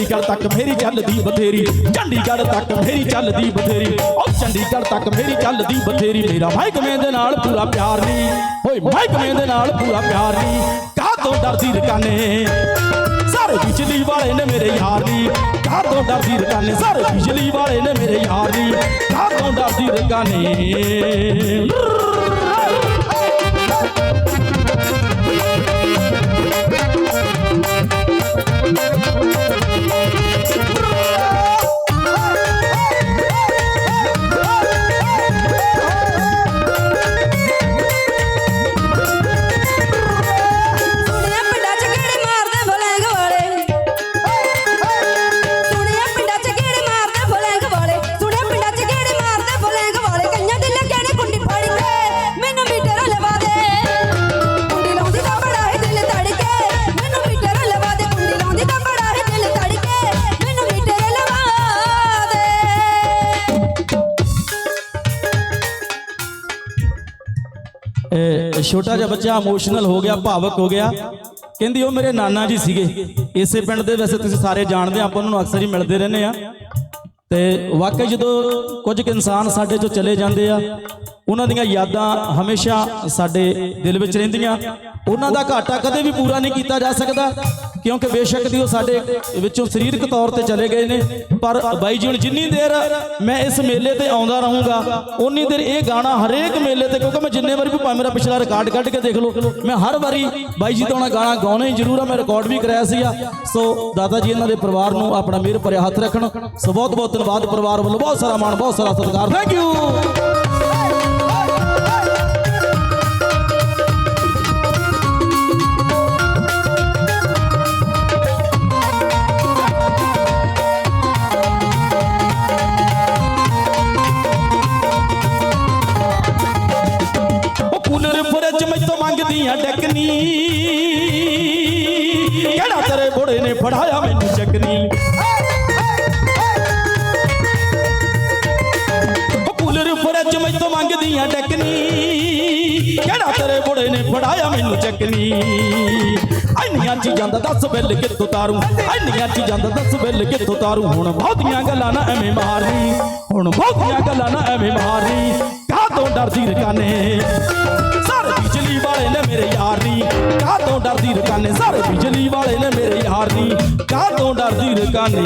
ਚੰਡੀਗੜ੍ਹ ਤੱਕ ਮੇਰੀ ਚੱਲਦੀ ਬਥੇਰੀ, ਚੰਡੀਗੜ੍ਹ ਤੱਕ ਮੇਰੀ ਚੱਲਦੀ ਬਥੇਰੀ। ਉਹ ਚੰਡੀਗੜ੍ਹ ਤੱਕ ਮੇਰੀ ਚੱਲਦੀ ਬਥੇਰੀ, ਮੇਰਾ ਮਹਿਕਮੇ ਦੇ ਨਾਲ ਪੂਰਾ ਪਿਆਰ ਨਹੀਂ ਓਏ ਮਹਿਕਮੇ ਦੇ ਨਾਲ ਪੂਰਾ ਪਿਆਰ ਨਹੀਂ ਕਾਹਤੋਂ ਡਰਦੀ ਰਕਾਨੇ? ਸਾਰੇ ਬਿਜਲੀ ਵਾਲੇ ਨੇ ਮੇਰੇ ਯਾਰ ਨੀ। ਕਾਹਤੋਂ ਡਰਦੀ ਰਕਾਨੇ? ਸਾਰੇ ਬਿਜਲੀ ਵਾਲੇ ਨੇ ਮੇਰੇ ਯਾਰ ਨੀ। ਕਾਹਤੋਂ ਡਰਦੀ ਰਕਾਨੇ? ਛੋਟਾ ਜਿਹਾ ਬੱਚਾ ਇਮੋਸ਼ਨਲ ਹੋ ਗਿਆ, ਭਾਵਕ ਹੋ ਗਿਆ। ਕਹਿੰਦੀ, ਉਹ ਮੇਰੇ ਨਾਨਾ ਜੀ ਸੀਗੇ। ਇਸੇ ਪਿੰਡ ਦੇ ਵੈਸੇ ਤੁਸੀਂ ਸਾਰੇ ਜਾਣਦੇ ਆ, ਆਪਾਂ ਉਹਨਾਂ ਨੂੰ ਅਕਸਰ ਹੀ ਮਿਲਦੇ ਰਹਿੰਦੇ ਆ। ਤੇ ਵਾਕਈ ਜਦੋਂ ਕੁਝ ਕੁ ਇਨਸਾਨ ਸਾਡੇ ਚੋਂ ਚਲੇ ਜਾਂਦੇ ਆ, ਉਹਨਾਂ ਦੀਆਂ ਯਾਦਾਂ ਹਮੇਸ਼ਾ ਸਾਡੇ ਦਿਲ ਵਿੱਚ ਰਹਿੰਦੀਆਂ। ਉਹਨਾਂ ਦਾ ਘਾਟਾ ਕਦੇ ਵੀ ਪੂਰਾ ਨਹੀਂ ਕੀਤਾ ਜਾ ਸਕਦਾ। ਕਿਉਂਕਿ ਬੇਸ਼ੱਕ ਦੀ ਉਹ ਸਾਡੇ ਵਿੱਚੋਂ ਸਰੀਰਕ ਤੌਰ ਤੇ ਚਲੇ ਗਏ ਨੇ, ਪਰ ਬਾਈ ਜੀ ਹੁਣ ਜਿੰਨੀ ਦੇਰ ਮੈਂ ਇਸ ਮੇਲੇ ਤੇ ਆਉਂਦਾ ਰਹੂੰਗਾ ਉਨੀ ਦੇਰ ਇਹ ਗਾਣਾ ਹਰੇਕ ਮੇਲੇ ਤੇ, ਕਿਉਂਕਿ ਮੈਂ ਜਿੰਨੇ ਵਾਰੀ ਵੀ ਭਾਵੇਂ ਮੇਰਾ ਪਿਛਲਾ ਰਿਕਾਰਡ ਕੱਢ ਕੇ ਦੇਖ ਲਓ, ਮੈਂ ਹਰ ਵਾਰੀ ਬਾਈ ਜੀ ਤੋਂ ਆਉਣਾ ਗਾਣਾ ਗਾਉਣਾ ਹੀ ਜ਼ਰੂਰ ਆ, ਮੈਂ ਰਿਕਾਰਡ ਵੀ ਕਰਾਇਆ ਸੀਗਾ। ਸੋ ਦਾਦਾ ਜੀ ਇਹਨਾਂ ਦੇ ਪਰਿਵਾਰ ਨੂੰ ਆਪਣਾ ਮਿਹਰ ਭਰਿਆ ਹੱਥ ਰੱਖਣ। ਸੋ ਬਹੁਤ ਬਹੁਤ ਧੰਨਵਾਦ ਪਰਿਵਾਰ ਵੱਲੋਂ, ਬਹੁਤ ਸਾਰਾ ਮਾਣ, ਬਹੁਤ ਸਾਰਾ ਸਤਿਕਾਰ। ਥੈਂਕ ਯੂ ਮੰਗਦੀਆਂ ਕਿਹੜਾ ਤੇਰੇ ਬੁੜੇ ਨੇ ਫੜਾਇਆ ਮੈਨੂੰ ਚੱਕਨੀ? ਉਹ ਕੂਲਰ ਫਰਿੱਜ ਮੈਥੋਂ ਮੰਗਦੀਆਂ ਡੈਕਨੀ। ਕਿਹੜਾ ਤੇਰੇ ਬੁੜੇ ਨੇ ਫੜਾਇਆ ਮੈਨੂੰ ਚੱਕਨੀ? ਇੰਨੀਆਂ ਚੀਜ਼ਾਂ ਦਾ ਦੱਸ ਬਿੱਲ ਕਿੱਥੋਂ ਤਾਰੂ? ਇੰਨੀਆਂ ਚੀਜ਼ਾਂ ਦਾ ਦੱਸ ਬਿੱਲ ਕਿੱਥੋਂ ਤਾਰੂ? ਹੁਣ ਬਹੁਤੀਆਂ ਗੱਲਾਂ ਨਾ ਐਵੇਂ ਮਾਰਨੀ। ਹੁਣ ਬਹੁਤੀਆਂ ਗੱਲਾਂ ਨਾ ਐਵੇਂ ਮਾਰਨੀ। ਕਾਹਤੋਂ ਡਰਦੀ ਰਕਾਨੇ ਸਾਰੇ ਬਿਜਲੀ ਵਾਲੇ ਨੇ ਮੇਰੇ ਯਾਰ ਨੀ। ਕਾਹਤੋਂ ਡਰਦੀ ਰਕਾਨੇ ਸਾਰੇ ਬਿਜਲੀ ਵਾਲੇ ਨੇ ਮੇਰੇ ਯਾਰ ਨੀ। ਕਾਹਤੋਂ ਡਰਦੀ ਰਕਾਨੇ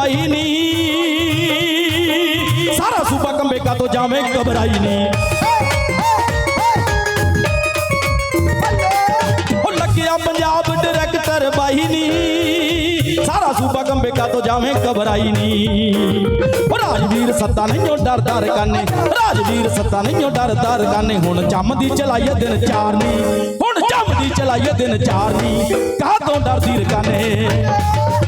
ਡਾਇਰੈਕਟਰ ਬਾਈ ਸਾਰਾ ਸੂਬਾ ਕੰਬੇ ਕਾ ਤੋਂ ਜਾਵੇਂ, ਘਬਰਾਈ ਨੀ। ਉਹ ਲੱਗਿਆ ਪੰਜਾਬ ਡਾਇਰੈਕਟਰ ਬਾਈ ਨੀ। ਸਾਰਾ ਸੂਬਾ ਕੰਬੇ ਕਾ ਤੋਂ ਜਾਵੇਂ, ਘਬਰਾਈ ਨੀ। ਉਹ ਰਾਜਵੀਰ ਸੱਤਾ ਨਹੀਂ ਉਹ ਡਰਦਾ ਰਕਾਨੇ ਰਾਜਵੀਰ ਸੱਤਾ ਨਹੀਂ ਉਹ ਡਰਦਾ ਰਕਾਨੇ ਹੁਣ ਜੰਮਦੀ ਚਲਾਈਏ ਦਿਨ ਚਾਰ ਨੀ। ਹੁਣ ਜੰਮਦੀ ਚਲਾਈਏ ਦਿਨ ਚਾਰ ਕਾਹ ਤੋਂ ਡਰਦੀ ਰਕਾਨੇ?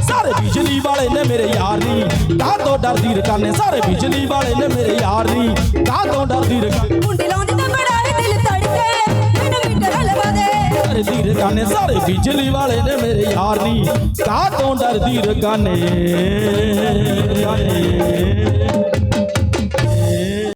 ਸਾਰੇ ਬਿਜਲੀ ਵਾਲੇ ਨੇ ਮੇਰੇ ਯਾਰ ਨੀ। ਕਾਹਤੋਂ ਡਰਦੀ ਰਕਾਨੇ ਸਾਰੇ ਬਿਜਲੀ ਵਾਲੇ ਨੇ ਮੇਰੇ ਯਾਰ ਨੀ। ਕਾਹਤੋਂ ਡਰਦੀ ਰਕਾਨੇ ਕੁੰਡੀ ਲਾਉਂਦੀ ਤਾਂ ਬੜਾ ਹੀ ਦਿਲ ਧੜ ਕੇ ਮੈਨੂੰ ਮੀਟਰ ਲਵਾ ਦੇ ਡਰਦੀ ਰਕਾਨੇ ਸਾਰੇ ਬਿਜਲੀ ਵਾਲੇ ਨੇ ਮੇਰੇ ਯਾਰ ਨੀ। ਕਾਹਤੋਂ ਡਰਦੀ ਰਕਾਨੇ।